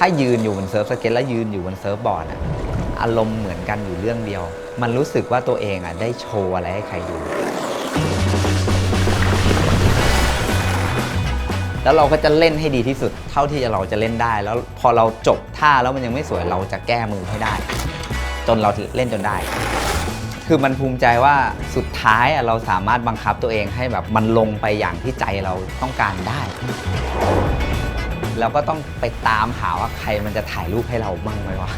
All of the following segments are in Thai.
ถ้ายืนอยู่บนเซิร์ฟสเก็ตแล้วยืนอยู่บนเซิร์ฟบอร์ดอะอารมณ์เหมือนกันอยู่เรื่องเดียว มันรู้สึกว่าตัวเองอะได้โชว์อะไรให้ใครดู แล้วเราก็จะเล่นให้ดีที่สุด เท่าที่เราจะเล่นได้ แล้วพอเราจบท่าแล้วมันยังไม่สวยเราจะแก้มือให้ได้ จนเราเล่นจนได้ คือมันภูมิใจว่าสุดท้ายเราสามารถบังคับตัวเองให้แบบมันลงไปอย่างที่ใจเราต้องการได้ เราก็ต้องไปตามหาว่าใครมันจะถ่ายรูปให้เราบ้างไหมวะ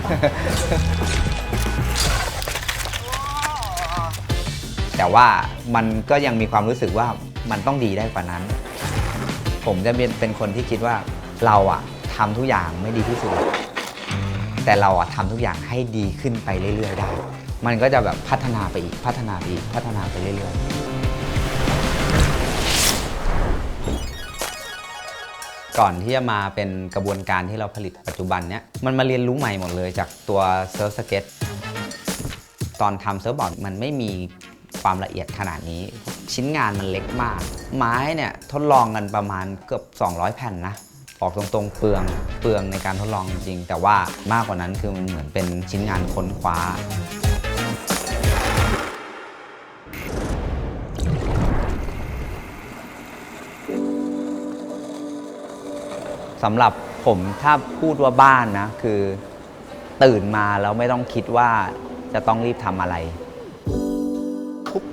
แต่ว่ามันก็ยังมีความรู้สึกว่ามันต้องดีได้กว่านั้น ผมจะเป็นเป็นคนที่คิดว่าเราอะทำทุกอย่างไม่ดีที่สุด แต่เราอะทำทุกอย่างให้ดีขึ้นไปเรื่อยๆได้ มันก็จะแบบพัฒนาไปอีกพัฒนาไปอีกพัฒนาไปเรื่อยๆ ก่อนที่จะมาเป็นกระบวนการที่เราผลิตปัจจุบันเนี้ยมันมาเรียนรู้ใหม่หมดเลยจากตัวเซิร์ฟสเก็ตตอนทำเซิร์ฟบอร์ดมันไม่มีความละเอียดขนาดนี้ ชิ้นงานมันเล็กมาก ไม้เนี่ยทดลองกันประมาณเกือบ 200 แผ่นนะออกตรงๆเปลืองเปลืองในการทดลองจริง แต่ว่ามากกว่านั้นคือมันเหมือนเป็นชิ้นงานค้นคว้า สำหรับผมถ้าพูดว่าบ้านนะ คือตื่นมาแล้วไม่ต้องคิดว่าจะต้องรีบทำอะไร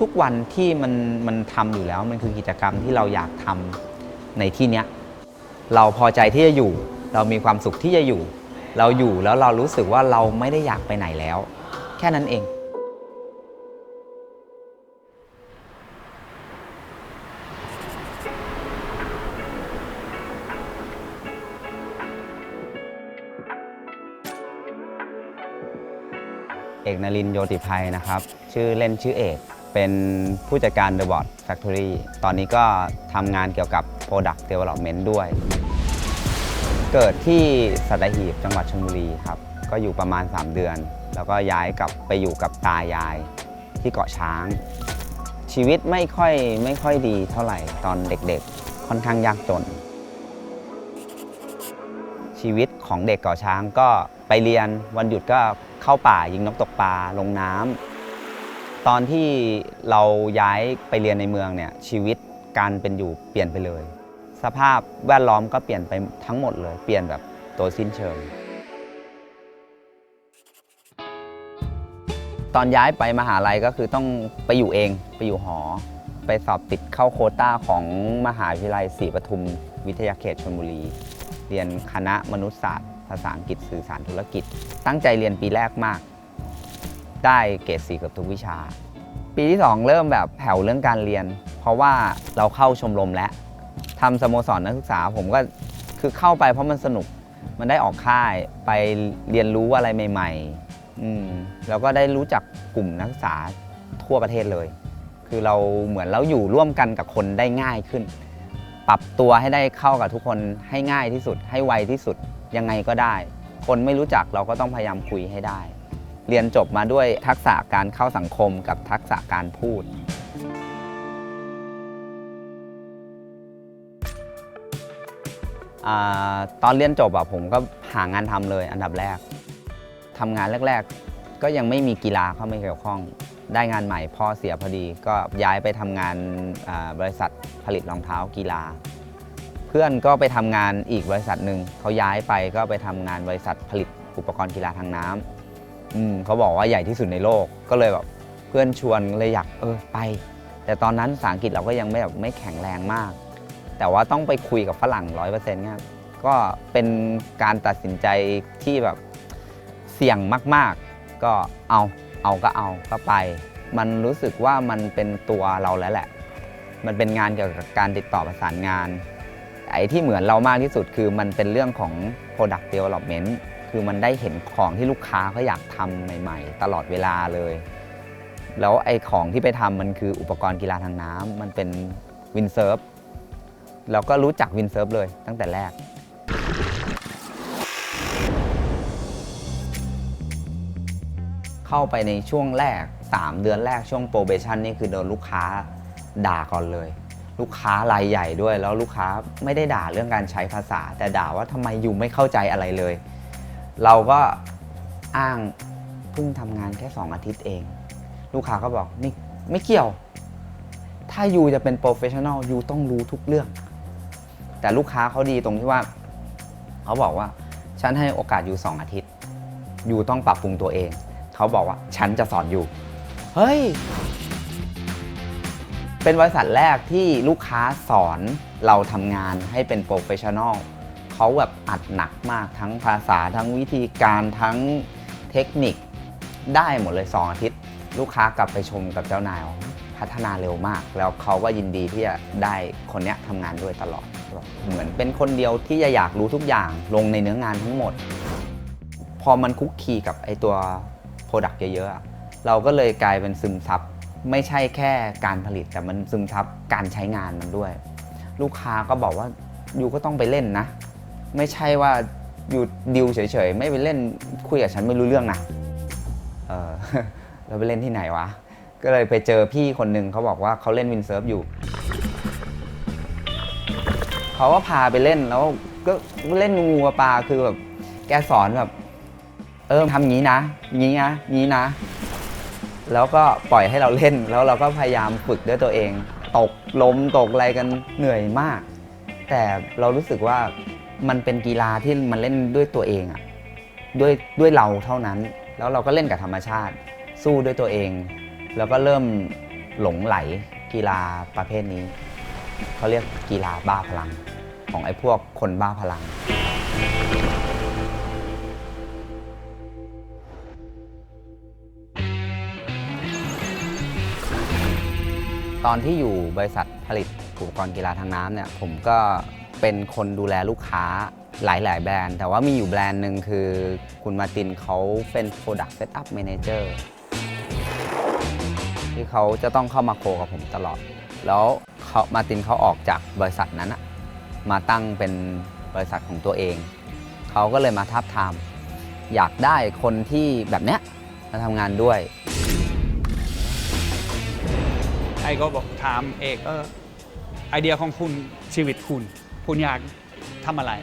ทุกๆวันที่มันมันทำอยู่แล้วมันคือกิจกรรมที่เราอยากทำในที่เนี้ยเราพอใจที่จะอยู่ เรามีความสุขที่จะอยู่ เราอยู่แล้วเรารู้สึกว่าเราไม่ได้อยากไปไหนแล้ว แค่นั้นเอง อกนรินโยติภัยนะครับ ชื่อเล่นชื่อเอกเป็นผู้จัดการ The Board Factory ตอนนี้ก็ทำงานเกี่ยวกับ Product Development ด้วย เกิดที่สัตหีบจังหวัดชลบุรีครับ ก็อยู่ประมาณ 3 เดือน แล้วก็ย้ายกลับไปอยู่กับตายายที่เกาะช้าง ชีวิตไม่ค่อยไม่ค่อยดีเท่าไหร่ตอนเด็กๆ ค่อนข้างยากจน ชีวิตของเด็กเกาะช้างก็ไปเรียนวันหยุดก็ เข้าป่ายิงนกตกปลาลงน้ำตอนที่เราย้ายไปเรียนในเมืองเนี่ยชีวิตการเป็นอยู่เปลี่ยนไปเลย สภาพแวดล้อมก็เปลี่ยนไปทั้งหมดเลย เปลี่ยนแบบโดยสิ้นเชิง ตอนย้ายไปมหาลัยก็คือต้องไปอยู่เองไปอยู่หอ ไปสอบติดเข้าโคต้าของมหาวิทยาลัยศรีปทุมวิทยาเขตชลบุรี เรียนคณะมนุษยศาสตร์ ภาษาอังกฤษสื่อสารธุรกิจ ตั้งใจเรียนปีแรกมาก ได้เกรดสี่เกือบทุกวิชา ปีที่ 2 เริ่มแบบแผ่วเรื่องการเรียน เพราะว่าเราเข้าชมรมแล้วทำสโมสรนักศึกษาผมก็คือเข้าไปเพราะมันสนุกมันได้ออกค่ายไปเรียนรู้อะไรใหม่ๆอืมแล้วก็ได้รู้จักกลุ่มนักศึกษาทั่วประเทศเลย คือเราเหมือนเราอยู่ร่วมกันกับคนได้ง่ายขึ้น ปรับตัวให้ได้เข้ากับทุกคนให้ง่ายที่สุด ให้ไวที่สุด ยังไงก็ได้ คนไม่รู้จักเราก็ต้องพยายามคุยให้ได้ เรียนจบมาด้วยทักษะการเข้าสังคมกับทักษะการพูดอตอนเรียนจบอะผมก็หางานทำเลยอันดับแรกทำงานแรก ๆ ก็ยังไม่มีกีฬาเข้ามาเกี่ยวข้อง ได้งานใหม่พ่อเสียพอดี ก็ย้ายไปทำงานบริษัทผลิตรองเท้ากีฬา พื่อนก็ไปทำงานอีกบริษัทหนึ่งเขาย้ายไปก็ไปทำงานบริษัทผลิตอุปกรณ์กีฬาทางน้ำอืมเขาบอกว่าใหญ่ที่สุดในโลกก็เลยแบบเพื่อนชวนเลยอยากเออไป แต่ตอนนั้นภาษาอังกฤษเราก็ยังไม่แบบไม่แข็งแรงมาก แต่ว่าต้องไปคุยกับฝรั่งร้อยเปอร์เซ็นต์เนี่ยก็เป็นการตัดสินใจที่แบบเสี่ยงมาก ๆ ก็เอาเอาก็เอาก็ไป มันรู้สึกว่ามันเป็นตัวเราแล้วแหละ มันเป็นงานเกี่ยวกับการติดต่อประสานงาน ไอ้ที่เหมือนเรามากที่สุดคือมันเป็นเรื่องของ product development คือมันได้เห็นของที่ลูกค้าเขาอยากทำใหม่ ๆ ตลอดเวลาเลย แล้วไอ้ของที่ไปทำมันคืออุปกรณ์กีฬาทางน้ำมันเป็นวินเซิร์ฟเราก็รู้จักวินเซิร์ฟเลยตั้งแต่แรก เข้าไปในช่วงแรก 3 เดือนแรกช่วงโปรเบชั่นนี่คือโดนลูกค้าด่าก่อนเลย ลูกค้ารายใหญ่ด้วย แล้วลูกค้าไม่ได้ด่าเรื่องการใช้ภาษา แต่ด่าว่าทำไมอยู่ไม่เข้าใจอะไรเลย เราก็อ้างเพิ่งทำงานแค่ 2 อาทิตย์เอง ลูกค้าก็บอกไม่ไม่เกี่ยว ถ้ายูจะเป็นโปรเฟชชั่นอลยูต้องรู้ทุกเรื่อง แต่ลูกค้าเขาดีตรงที่ว่า เขาบอกว่าฉันให้โอกาสยูสองอาทิตย์ยูต้องปรับปรุงตัวเอง เขาบอกว่าฉันจะสอนยูเฮ้ย เป็นบริษัทแรกที่ลูกค้าสอนเราทำงานให้เป็นโปรเฟชชั่นอลเขาแบบอัดหนักมากทั้งภาษาทั้งวิธีการทั้งเทคนิคได้หมดเลย 2 อาทิตย์ ลูกค้ากลับไปชมกับเจ้านายพัฒนาเร็วมาก แล้วเขาก็ยินดีที่จะได้คนนี้ทำงานด้วยตลอด เหมือนเป็นคนเดียวที่จะอยากรู้ทุกอย่างลงในเนื้องานทั้งหมด พอมันคุกคีกับไอตัวโปรดักต์เยอะๆเราก็เลยกลายเป็นซึมซับ ไม่ใช่แค่การผลิตแต่มันซึมซับการใช้งานมันด้วย ลูกค้าก็บอกว่ายูก็ต้องไปเล่นนะ ไม่ใช่ว่าอยู่ดิวเฉยๆ ไม่ไปเล่นคุยกับฉันไม่รู้เรื่องนะเออเราไปเล่นที่ไหนวะ ก็เลยไปเจอพี่คนหนึ่งเขาบอกว่าเขาเล่นวินเซิร์ฟอยู่ เขาก็พาไปเล่นแล้วก็เล่นงูปลาคือแบบแกสอนแบบ เออทำงี้นะงี้นะงี้นะ แล้วก็ปล่อยให้เราเล่น แล้วเราก็พยายามฝึกด้วยตัวเอง ตกล้มตกอะไรกันเหนื่อยมาก แต่เรารู้สึกว่ามันเป็นกีฬาที่มันเล่นด้วยตัวเองอะด้วยด้วยเราเท่านั้น แล้วเราก็เล่นกับธรรมชาติ สู้ด้วยตัวเอง แล้วก็เริ่มหลงไหลกีฬาประเภทนี้เขาเรียกกีฬาบ้าพลัง ของไอ้พวกคนบ้าพลัง ตอนที่อยู่บริษัทผลิตอุปกรณ์กีฬาทางน้ำเนี่ยผมก็เป็นคนดูแลลูกค้าหลาย ๆ แบรนด์ แต่ว่ามีอยู่แบรนด์หนึ่งคือคุณมาตินเขาเป็น Product Setup Manager ที่เขาจะต้องเข้ามาโคกับผมตลอด แล้วเขามาตินเขาออกจากบริษัทนั้นมาตั้งเป็นบริษัทของตัวเอง เขาก็เลยมาทับทาม อยากได้คนที่แบบเนี้ยมาทำงานด้วย ไอ้ก็บอกถามเอกเออไอเดียของคุณชีวิตคุณ คุณอยากทำอะไร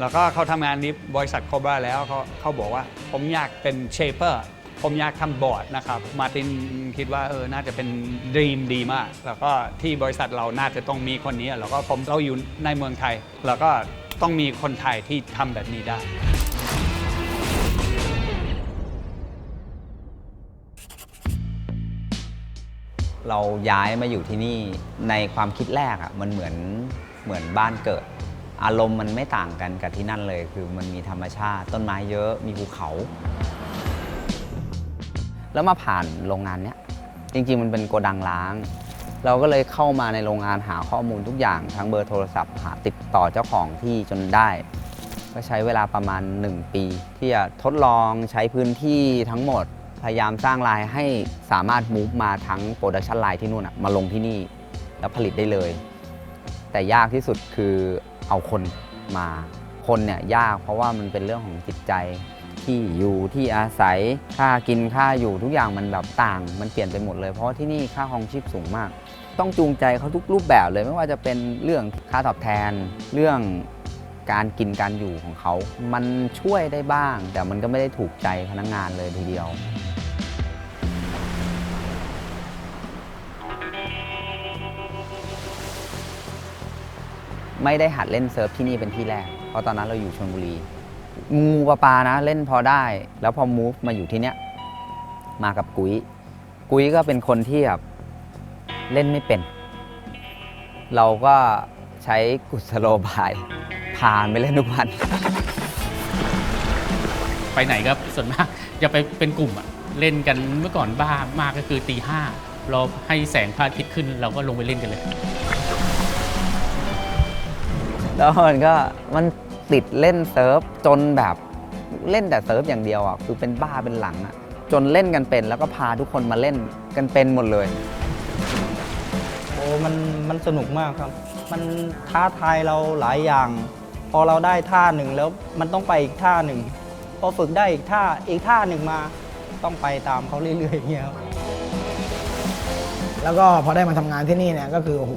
แล้วก็เขาทำงานนี้บริษัทโคบราแล้วเขาเขาบอกว่าผมอยากเป็นเชเปอร์ผมอยากทำบอร์ดนะครับ มาตินคิดว่าเออน่าจะเป็นดีมดีมาก แล้วก็ที่บริษัทเราน่าจะต้องมีคนนี้ แล้วก็ผมเราอยู่ในเมืองไทย แล้วก็ต้องมีคนไทยที่ทำแบบนี้ได้ เราย้ายมาอยู่ที่นี่ในความคิดแรกอะ่ะมันเหมือนเหมือนบ้านเกิด อารมณ์มันไม่ต่างกันกับที่นั่นเลย คือมันมีธรรมชาติ ต้นไม้เยอะมีภูเขา แล้วมาผ่านโรงงานเนี้ยจริง ๆ มันเป็นโกดังล้าง เราก็เลยเข้ามาในโรงงานหาข้อมูลทุกอย่างทั้งเบอร์โทรศัพท์หาติดต่อเจ้าของที่จนได้ก็ใช้เวลาประมาณ 1 ปี ที่จะทดลองใช้พื้นที่ทั้งหมด พยายามสร้างลายให้สามารถมูฟมาทั้งโปรดักชันไลน์ที่นู่นมาลงที่นี่ แล้วผลิตได้เลย แต่ยากที่สุดคือเอาคนมาคนเนี่ยยากเพราะว่ามันเป็นเรื่องของจิตใจที่อยู่ที่อาศัยค่ากินค่าอยู่ทุกอย่างมันแบบต่าง มันเปลี่ยนไปหมดเลย เพราะที่นี่ค่าครองชีพสูงมาก ต้องจูงใจเขาทุกรูปแบบเลยไม่ว่าจะเป็นเรื่องค่าตอบแทน เรื่อง การกินการอยู่ของเขา มันช่วยได้บ้าง แต่มันก็ไม่ได้ถูกใจพนักงานเลยทีเดียว ไม่ได้หัดเล่นเซิร์ฟที่นี่เป็นที่แรก เพราะตอนนั้นเราอยู่ชลบุรี งูปลาปานะเล่นพอได้ แล้วพอมูฟมาอยู่ที่เนี้ยมากับกุ้ยกุ้ยก็เป็นคนที่แบบเล่นไม่เป็น เราก็ใช้กุศโลบาย ผ่านไปเล่นทุกวัน ไปไหนก็ส่วนมากจะไปเป็นกลุ่มอะเล่นกันเมื่อก่อนบ้ามากก็คือตีห้าเราให้แสงพระอาทิตย์ขึ้นเราก็ลงไปเล่นกันเลย แล้วมันก็มันติดเล่นเซิร์ฟจนแบบเล่นแต่เซิร์ฟอย่างเดียวอะคือเป็นบ้าเป็นหลังอะจนเล่นกันเป็นแล้วก็พาทุกคนมาเล่นกันเป็นหมดเลย โอ้มันมันสนุกมากครับ มันท้าทายเราหลายอย่าง พอเราได้ท่าหนึ่งแล้วมันต้องไปอีกท่าหนึ่งพอฝึกได้อีกท่าอีกท่าหนึ่งมาต้องไปตามเขาเรื่อยๆอย่างเงี้ยครับแล้วก็พอได้มาทำงานที่นี่เนี่ยก็คือโอ้โห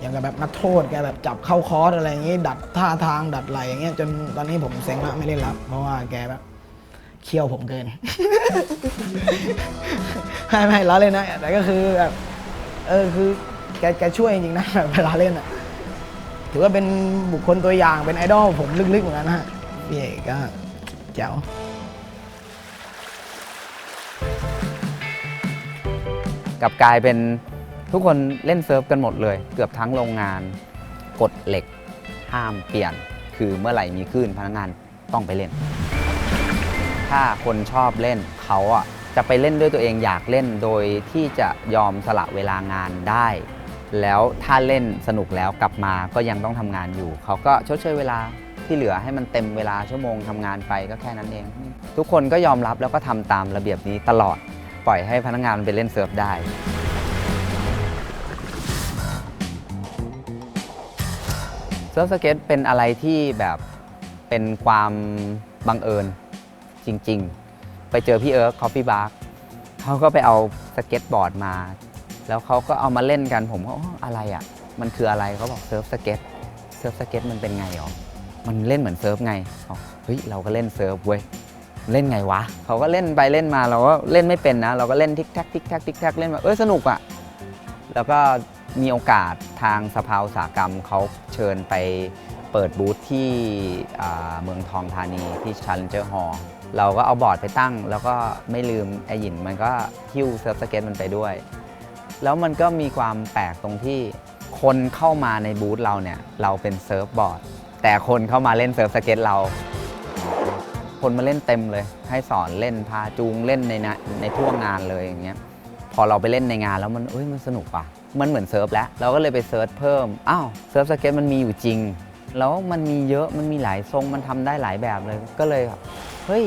อย่างกับแบบนักโทษแกแบบจับเข้าคอร์สอะไรอย่างงี้ ดัดท่าทางดัดไหลอย่างเงี้ยจนตอนนี้ผมเซ็งละไม่เล่นละเพราะว่าแกแบบเคี่ยวผมเกิน ไม่ไม่ล้อเล่นนะแต่ก็คือแบบเออคือแกแกช่วยจริงๆนะแบบเวลาเล่นอะ ถือว่าเป็นบุคคลตัวอย่างเป็นไอดอลผมลึกๆเหมือนกันนะฮะพี่เอกก็แจ๋วกลับกลายเป็นทุกคนเล่นเซิร์ฟกันหมดเลย เกือบทั้งโรงงานกฎเหล็กห้ามเปลี่ยน คือเมื่อไหร่มีคลื่นพนักงานต้องไปเล่น ถ้าคนชอบเล่นเขาอะจะไปเล่นด้วยตัวเองอยากเล่นโดยที่จะยอมสละเวลางานได้ แล้วถ้าเล่นสนุกแล้วกลับมาก็ยังต้องทำงานอยู่ เขาก็ชดเชยเวลาที่เหลือให้มันเต็มเวลาชั่วโมงทำงานไปก็แค่นั้นเอง ทุกคนก็ยอมรับแล้วก็ทำตามระเบียบนี้ตลอดปล่อยให้พนักงานไปเล่นเซิร์ฟได้ เซิร์ฟสเก็ตเป็นอะไรที่แบบเป็นความบังเอิญจริง ๆ ไปเจอพี่เอิร์กคอฟฟี่บาร์เขาก็ไปเอาสเก็ตบอร์ดมา แล้วเขาก็เอามาเล่นกันผมก็ออะไรอะ มันคืออะไรเขาบอกเซิร์ฟสเก็ตเซิร์ฟสเก็ตมันเป็นไงหรอมันเล่นเหมือนเซิร์ฟไงบอเฮ้ยเราก็เล่นเซิร์ฟเว้ยเล่นไงวะเขาก็เล่นไปเล่นมาเราก็เล่นไม่เป็นนะ เราก็เล่นทิกแท็กทิกแท็กทิกแท็กเล่นมาเออสนุกอะแล้วก็มีโอกาสทางสภาอุตสาหกรรมเขาเชิญไปเปิดบูธที่เมืองทองธานีที่ Challenger Hall เราก็เอาบอร์ดไปตั้ง แล้วก็ไม่ลืมไอหยินมันก็หิ้วเซิร์ฟสเก็ตมันไปด้วย แล้วมันก็มีความแปลกตรงที่คนเข้ามาในบูธเราเนี่ยเราเป็นเซิร์ฟบอร์ด แต่คนเข้ามาเล่นเซิร์ฟสเก็ตเรา คนมาเล่นเต็มเลย ให้สอนเล่นพาจูงเล่นในนะในทั่วงานเลยอย่างเงี้ยพอเราไปเล่นในงานแล้วมันเอ้ยมันสนุกว่ะมันเหมือนเซิร์ฟแล้ว เราก็เลยไปเซิร์ชเพิ่มอ้าวเซิร์ฟสเก็ตมันมีอยู่จริง แล้วมันมีเยอะมันมีหลายทรงมันทำได้หลายแบบเลยก็เลยแบบเฮ้ย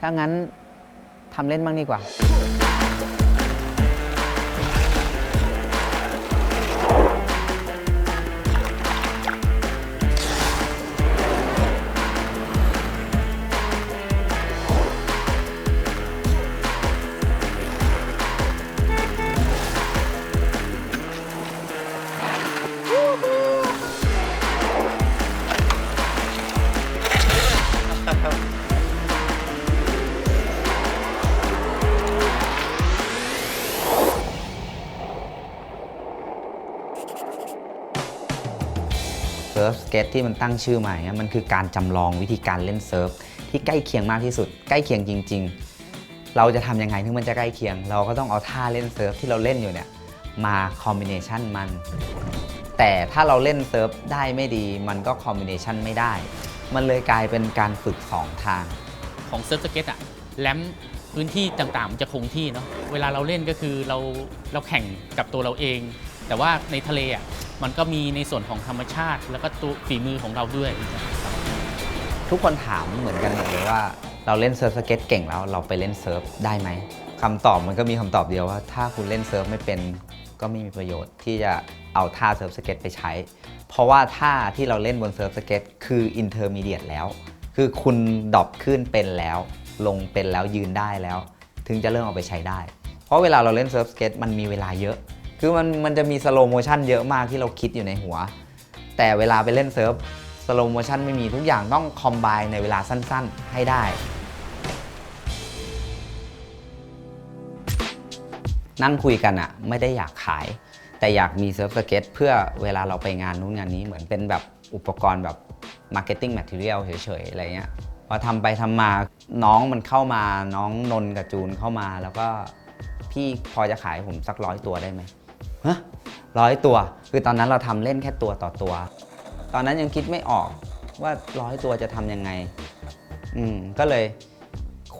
ถ้างั้นทำเล่นบ้างดีกว่า ตที่มันตั้งชื่อใหม่มันคือการจำลองวิธีการเล่นเซิร์ฟที่ใกล้เคียงมากที่สุด ใกล้เคียงจริง ๆ เราจะทำยังไงถึงมันจะใกล้เคียง เราก็ต้องเอาท่าเล่นเซิร์ฟที่เราเล่นอยู่เนี่ยมาคอมบิเนชันมัน แต่ถ้าเราเล่นเซิร์ฟได้ไม่ดี มันก็คอมบิเนชันไม่ได้ มันเลยกลายเป็นการฝึกสองทาง ของเซิร์ฟสเก็ตอะแรมพื้นที่ต่างๆมันจะคงที่เนาะเวลาเราเล่นก็คือเราเราแข่งกับตัวเราเอง แต่ว่าในทะเลอะ มันก็มีในส่วนของธรรมชาติ แล้วก็ตัวฝีมือของเราด้วย ทุกคนถามเหมือนกันหมดเลยว่าเราเล่นเซิร์ฟสเก็ตเก่งแล้วเราไปเล่นเซิร์ฟได้ไหมคำตอบมันก็มีคำตอบเดียวว่า ถ้าคุณเล่นเซิร์ฟไม่เป็นก็ไม่มีประโยชน์ที่จะเอาท่าเซิร์ฟสเก็ตไปใช้ เพราะว่าท่าที่เราเล่นบนเซิร์ฟสเก็ตคืออินเตอร์มีเดียตแล้ว คือคุณดรอปขึ้นเป็นแล้ว ลงเป็นแล้วยืนได้แล้ว ถึงจะเริ่มเอาไปใช้ได้ เพราะเวลาเราเล่นเซิร์ฟสเก็ตมันมีเวลาเยอะ คือมันมันจะมีสโลโมชันเยอะมากที่เราคิดอยู่ในหัว แต่เวลาไปเล่นเซิร์ฟสโลโมชันไม่มีทุกอย่างต้องคอมไบในเวลาสั้นๆ ให้ได้นั่งคุยกันอะไม่ได้อยากขาย แต่อยากมีเซิร์ฟสเก็ตเพื่อเวลาเราไปงานนู้นงานนี้เหมือนเป็นแบบอุปกรณ์แบบ Marketing Material เฉยๆ อะไรเงี้ยพอทำไปทำมาน้องมันเข้ามาน้องนนกับจูนเข้ามา แล้วก็พี่พอจะขายผมสักร้อยตัวได้ไหม ฮะร้อยตัว คือตอนนั้นเราทำเล่นแค่ตัวต่อตัว ตอนนั้นยังคิดไม่ออกว่าร้อยตัวจะทำยังไง อืมก็เลย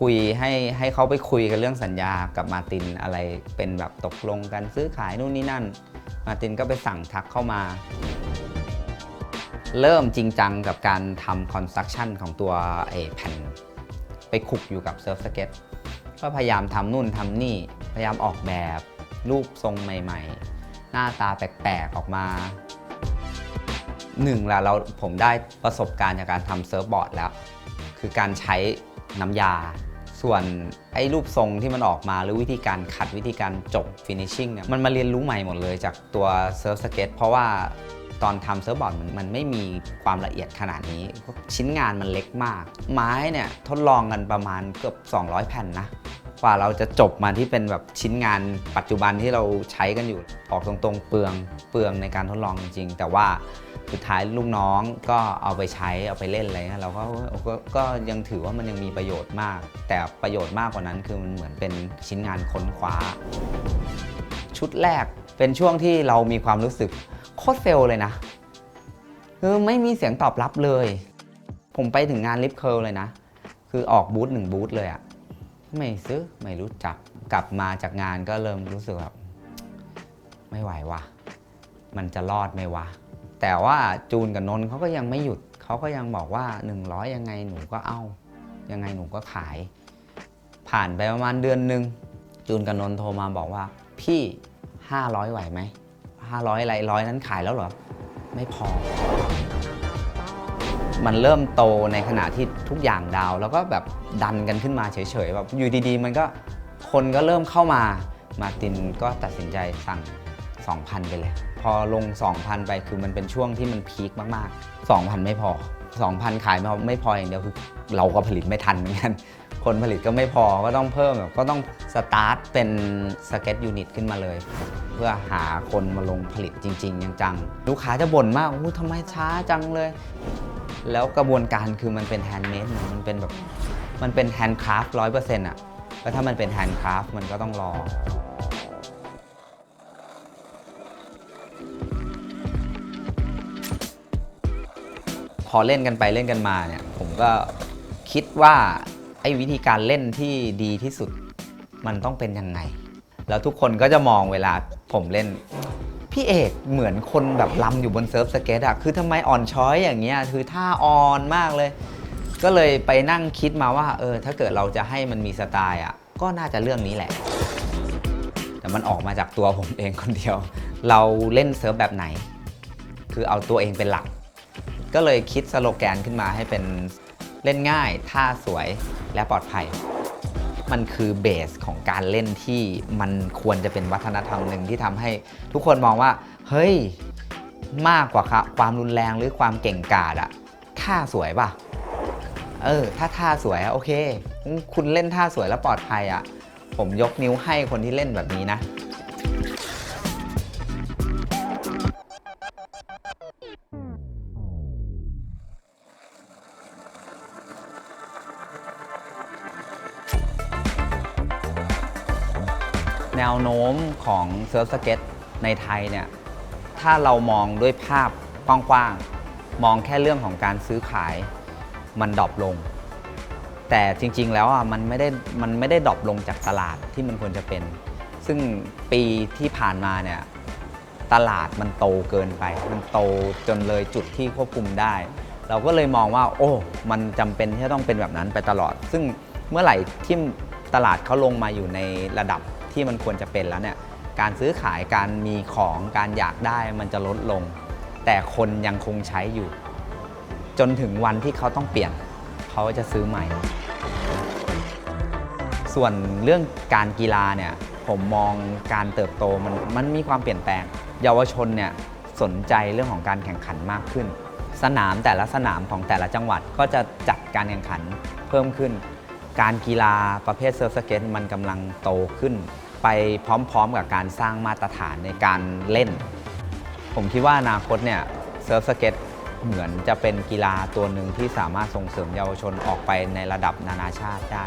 คุยให้ให้เขาไปคุยกันเรื่องสัญญากับมาตินอะไรเป็นแบบตกลงกันซื้อขายนู่นนี่นั่น มาตินก็ไปสั่งทักเข้ามา เริ่มจริงจังกับการทำคอนสตรักชั่นของตัวไอ้แผ่น ไปขุกอยู่กับเซิร์ฟสเก็ตก็พยายามทำนู่นทำนี่ พยายามออกแบบรูปทรงใหม่ ๆ หน้าตาแปลกๆออกมาหนึ่งละเราผมได้ประสบการณ์จากการทำเซิร์ฟบอร์ดแล้ว คือการใช้น้ำยา ส่วนไอ้รูปทรงที่มันออกมาหรือวิธีการขัดวิธีการจบ finishing เนี่ยมันมาเรียนรู้ใหม่หมดเลยจากตัวเซิร์ฟสเก็ตเพราะว่าตอนทำเซิร์ฟบอร์ดมันมันไม่มีความละเอียดขนาดนี้ ชิ้นงานมันเล็กมาก ไม้เนี่ยทดลองกันประมาณเกือบ 200 แผ่นนะ กว่าเราจะจบมาที่เป็นแบบชิ้นงานปัจจุบันที่เราใช้กันอยู่ออกตรงๆ เปลืองเปลืองในการทดลองจริงๆแต่ว่าสุดท้ายลูกน้องก็เอาไปใช้เอาไปเล่นอะไรเงี้ยเราก็ก็ก็ยังถือว่ามันยังมีประโยชน์มาก แต่ประโยชน์มากกว่านั้นคือมันเหมือนเป็นชิ้นงานค้นคว้า ชุดแรกเป็นช่วงที่เรามีความรู้สึกโคตรเฟลเลยนะคือไม่มีเสียงตอบรับเลย ผมไปถึงงานลิฟเคิลเลยนะ คือออกบูธหนึ่งบูธเลยอะ ไม่ซื้อไม่รู้จักกลับมาจากงานก็เริ่มรู้สึกแบบไม่ไหววะมันจะรอดไหมวะ แต่ว่าจูนกับนนท์เขาก็ยังไม่หยุดเขาก็ยังบอกว่า 100 ยังไงหนูก็เอา ยังไงหนูก็ขาย ผ่านไปประมาณเดือนหนึ่งจูนกับนนท์โทรมาบอกว่า พี่ 500 ไหวไหม500อะไรร้อยนั้นขายแล้วเหรอ ไม่พอ มันเริ่มโตในขณะที่ทุกอย่างดาว แล้วก็แบบดันกันขึ้นมาเฉยๆแบบอยู่ดีๆ มันก็คนก็เริ่มเข้ามามาตินก็ตัดสินใจสั่ง 2,000 ไปเลย พอลง 2,000 ไปคือมันเป็นช่วงที่มันพีคมากๆ 2,000 ไม่พอ 2,000 ขายไม่พอไม่พออย่างเดียวคือเราก็ผลิตไม่ทันเหมือนกันคนผลิตก็ไม่พอก็ต้องเพิ่มแบบก็ต้องสตาร์ทเป็นสเก็ตยูนิตขึ้นมาเลย เพื่อหาคนมาลงผลิตจริง ๆ จังๆ ลูกค้าจะบ่นมากโอ้ทำไมช้าจังเลย แล้วกระบวนการคือมันเป็นแฮนด์เมดมันเป็นแบบมันเป็นแฮนด์คราฟต์ร้อยเปอร์เซ็นต์อะแล้วถ้ามันเป็นแฮนด์คราฟต์มันก็ต้องรอพอเล่นกันไปเล่นกันมาเนี่ย ผมก็คิดว่าไอ้วิธีการเล่นที่ดีที่สุดมันต้องเป็นยังไง แล้วทุกคนก็จะมองเวลาผมเล่น พี่เอกเหมือนคนแบบลำอยู่บนเซิร์ฟสเก็ตอะคือทำไมอ่อนช้อยอย่างเงี้ยคือท่าอ่อนมากเลย ก็เลยไปนั่งคิดมาว่าเออถ้าเกิดเราจะให้มันมีสไตล์อะก็น่าจะเรื่องนี้แหละ แต่มันออกมาจากตัวผมเองคนเดียว เราเล่นเซิร์ฟแบบไหน คือเอาตัวเองเป็นหลัก ก็เลยคิดสโลแกนขึ้นมาให้เป็นเล่นง่ายท่าสวยและปลอดภัย มันคือเบสของการเล่นที่มันควรจะเป็นวัฒนธรรมหนึ่งที่ทำให้ทุกคนมองว่า เฮ้ย มากกว่าค่ะความรุนแรงหรือความเก่งกาจอะท่าสวยป่ะ เออ ถ้าท่าสวยอะโอเค คุณเล่นท่าสวยแล้วปลอดภัยอะผมยกนิ้วให้คนที่เล่นแบบนี้นะ แนวโน้มของเซิร์ฟสเก็ตในไทยเนี่ยถ้าเรามองด้วยภาพกว้างๆ มองแค่เรื่องของการซื้อขายมันดรอปลง แต่จริงๆแล้วอะมันไม่ได้มันไม่ได้ดรอปลงจากตลาดที่มันควรจะเป็น ซึ่งปีที่ผ่านมาเนี่ยตลาดมันโตเกินไป มันโตจนเลยจุดที่ควบคุมได้ เราก็เลยมองว่า โอ้ มันจำเป็นที่จะต้องเป็นแบบนั้นไปตลอด ซึ่งเมื่อไหร่ที่ตลาดเขาลงมาอยู่ในระดับ ที่มันควรจะเป็นแล้วเนี่ยการซื้อขายการมีของการอยากได้มันจะลดลง แต่คนยังคงใช้อยู่ จนถึงวันที่เขาต้องเปลี่ยน เขาจะซื้อใหม่ ส่วนเรื่องการกีฬาเนี่ยผมมองการเติบโตมันมันมีความเปลี่ยนแปลง เยาวชนเนี่ยสนใจเรื่องของการแข่งขันมากขึ้น สนามแต่ละสนามของแต่ละจังหวัดก็จะจัดการแข่งขันเพิ่มขึ้น การกีฬาประเภทเซิร์ฟสเก็ตมันกำลังโตขึ้น ไปพร้อมๆกับการสร้างมาตรฐานในการเล่น ผมคิดว่าอนาคตเนี่ยเซิร์ฟสเก็ตเหมือนจะเป็นกีฬาตัวหนึ่งที่สามารถส่งเสริมเยาวชนออกไปในระดับนานาชาติได้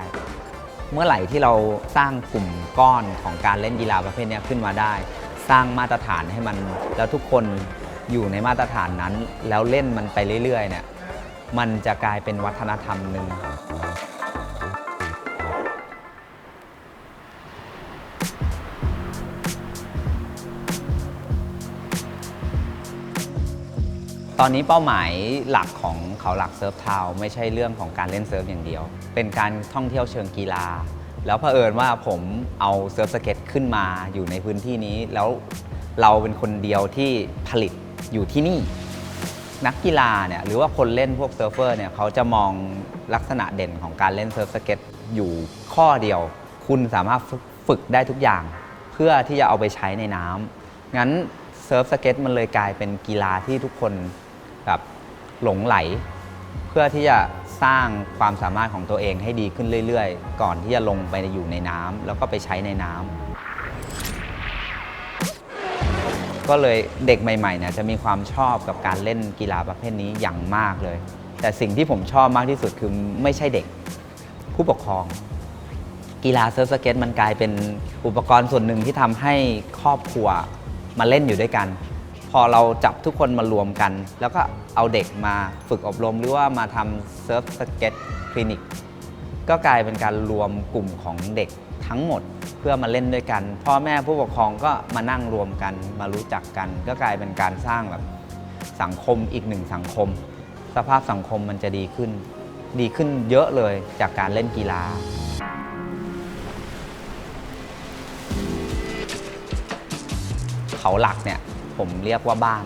เมื่อไหร่ที่เราสร้างกลุ่มก้อนของการเล่นกีฬาประเภทนี้ขึ้นมาได้ สร้างมาตรฐานให้มันแล้วทุกคนอยู่ในมาตรฐานนั้น แล้วเล่นมันไปเรื่อยๆเนี่ยมันจะกลายเป็นวัฒนธรรมหนึ่ง ตอนนี้เป้าหมายหลักของเขาหลักเซิร์ฟทาวไม่ใช่เรื่องของการเล่นเซิร์ฟอย่างเดียว เป็นการท่องเที่ยวเชิงกีฬา แล้วเผอิญว่าผมเอาเซิร์ฟสเก็ตขึ้นมาอยู่ในพื้นที่นี้ แล้วเราเป็นคนเดียวที่ผลิตอยู่ที่นี่ นักกีฬาเนี่ยหรือว่าคนเล่นพวกเซิร์ฟเวอร์เนี่ยเขาจะมองลักษณะเด่นของการเล่นเซิร์ฟสเก็ตอยู่ข้อเดียว คุณสามารถฝึกได้ทุกอย่าง เพื่อที่จะเอาไปใช้ในน้ำงั้นเซิร์ฟสเก็ตมันเลยกลายเป็นกีฬาที่ทุกคน หลงไหล เพื่อที่จะสร้างความสามารถของตัวเองให้ดีขึ้นเรื่อยๆ ก่อนที่จะลงไปอยู่ในน้ำแล้วก็ไปใช้ในน้ำก็เลยเด็กใหม่ๆเนี่ยจะมีความชอบกับการเล่นกีฬาประเภทนี้อย่างมากเลย แต่สิ่งที่ผมชอบมากที่สุดคือไม่ใช่เด็กผู้ปกครองกีฬาเซิร์ฟสเก็ตมันกลายเป็นอุปกรณ์ส่วนหนึ่งที่ทำให้ครอบครัวมาเล่นอยู่ด้วยกัน พอเราจับทุกคนมารวมกัน แล้วก็เอาเด็กมาฝึกอบรมหรือว่ามาทำเซิร์ฟสเก็ตคลินิกก็กลายเป็นการรวมกลุ่มของเด็กทั้งหมดเพื่อมาเล่นด้วยกัน พ่อแม่ผู้ปกครองก็มานั่งรวมกันมารู้จักกัน ก็กลายเป็นการสร้างแบบสังคมอีกหนึ่งสังคม สภาพสังคมมันจะดีขึ้น ดีขึ้นเยอะเลยจากการเล่นกีฬาเขาหลักเนี่ย ผมเรียกว่าบ้าน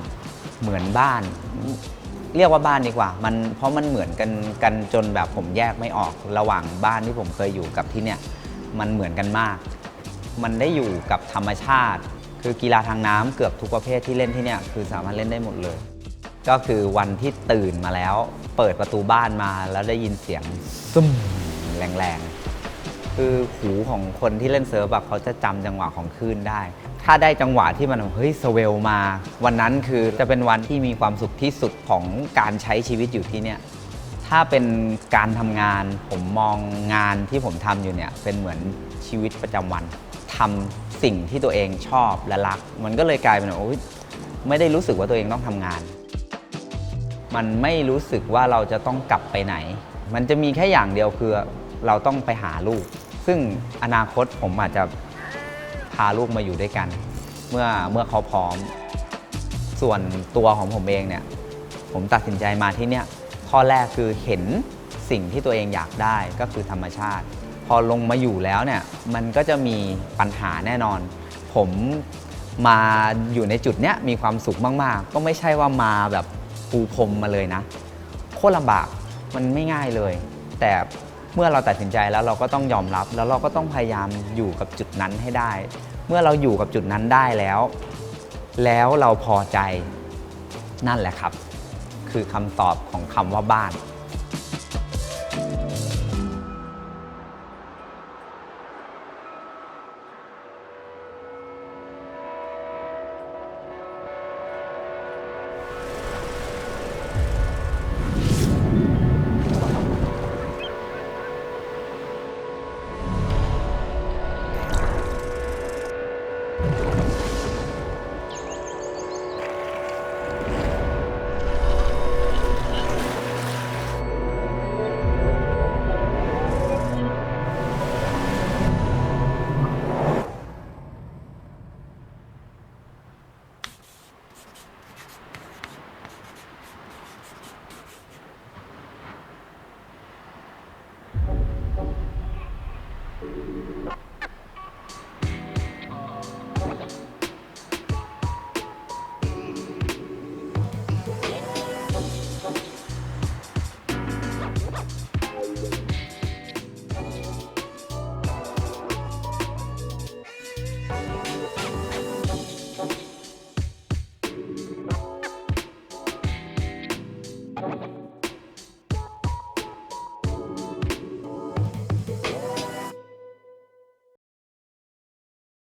เหมือนบ้าน เรียกว่าบ้านดีกว่า มันเพราะมันเหมือนกันกันจนแบบผมแยกไม่ออกระหว่างบ้านที่ผมเคยอยู่กับที่เนี่ยมันเหมือนกันมาก มันได้อยู่กับธรรมชาติ คือกีฬาทางน้ำเกือบทุกประเภทที่เล่นที่เนี่ยคือสามารถเล่นได้หมดเลย ก็คือวันที่ตื่นมาแล้ว เปิดประตูบ้านมาแล้วได้ยินเสียงซึมแรงๆคือหูของคนที่เล่นเซิร์ฟอะเขาจะจำจังหวะของคลื่นได้ ถ้าได้จังหวะที่มันเฮ้ยสเวลมา วันนั้นคือจะเป็นวันที่มีความสุขที่สุดของการใช้ชีวิตอยู่ที่เนี่ยถ้าเป็นการทำงานผมมองงานที่ผมทำอยู่เนี่ยเป็นเหมือนชีวิตประจำวันทำสิ่งที่ตัวเองชอบและรัก มันก็เลยกลายเป็นว่าโอ๊ยไม่ได้รู้สึกว่าตัวเองต้องทำงาน มันไม่รู้สึกว่าเราจะต้องกลับไปไหน มันจะมีแค่อย่างเดียวคือเราต้องไปหาลูก ซึ่งอนาคตผมอาจจะ พาลูกมาอยู่ด้วยกัน เมื่อเมื่อเขาพร้อม ส่วนตัวของผมเองเนี่ยผมตัดสินใจมาที่เนี่ยข้อแรกคือเห็นสิ่งที่ตัวเองอยากได้ก็คือธรรมชาติ พอลงมาอยู่แล้วเนี่ยมันก็จะมีปัญหาแน่นอน ผมมาอยู่ในจุดเนี้ยมีความสุขมาก ๆ ก็ไม่ใช่ว่ามาแบบปูพรมมาเลยนะ โคตรลำบากมันไม่ง่ายเลย แต่ เมื่อเราตัดสินใจแล้วเราก็ต้องยอมรับ แล้วเราก็ต้องพยายามอยู่กับจุดนั้นให้ได้ เมื่อเราอยู่กับจุดนั้นได้แล้ว แล้วเราพอใจนั่นแหละครับ คือคำตอบของคำว่าบ้าน